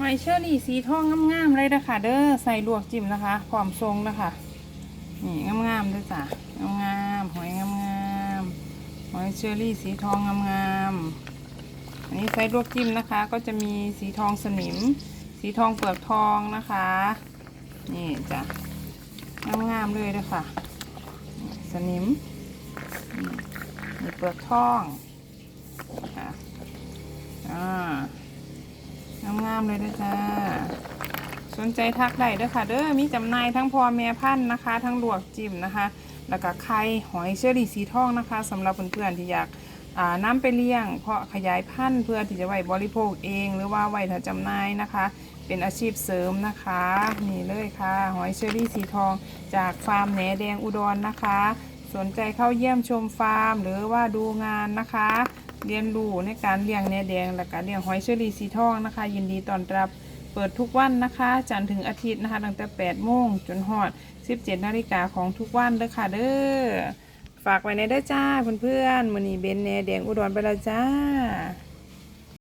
หอยเชอรี่สีทองงามๆเลยนะคะเด้อใส่ลวกจิ้มนะคะพร้อมทรงนะคะนี่งามๆด้วยจ้ะงามๆหอยงามๆหอยเชอรี่สีทองงามๆอันนี้ใส่ลวกจิ้มนะคะ ก็จะมีสีทองสนิม สีทองเปลือกทองนะคะ นี่จ้ะงามๆเลยด้วยค่ะ สนิมมนี่เปลือกทองค่ะามเลยนะจ๊ะสนใจทักได้เด้อค่ะ เด้อมีจำหน่ายทั้งพอแม่พันธุ์นะคะ ทั้งลวกจิ้มนะคะ แล้วก็ไข่หอยเชอรี่สีทองนะคะสำหรับเพื่อนๆที่อยากน้ำไปเลี้ยง เพาะขยายพันธุ์เพื่อที่จะไว้บริโภคเอง หรือว่าไว้ถ้าจำหน่ายนะคะ เป็นอาชีพเสริมนะคะ นี่เลยค่ะ หอยเชอรี่สีทอง จากฟาร์มแหนแดงอุดรนะคะ สนใจเข้าเยี่ยมชมฟาร์ม หรือว่าดูงานนะคะ เรียนรู้ในการเลี้ยงแหนแดงและการเลี้ยงหอยเชอรี่สีทองนะคะ ยินดีต้อนรับเปิดทุกวันนะคะ จันทร์ถึงอาทิตย์นะคะ ตั้งแต่8โมงจนหอด 17นาฬิกาของทุกวันเด้อค่ะเด้อฝากไว้ในเด้อจ้าเพื่อนๆมื้อนี้เบนแหนแดงอุดรไปแล้วจ้า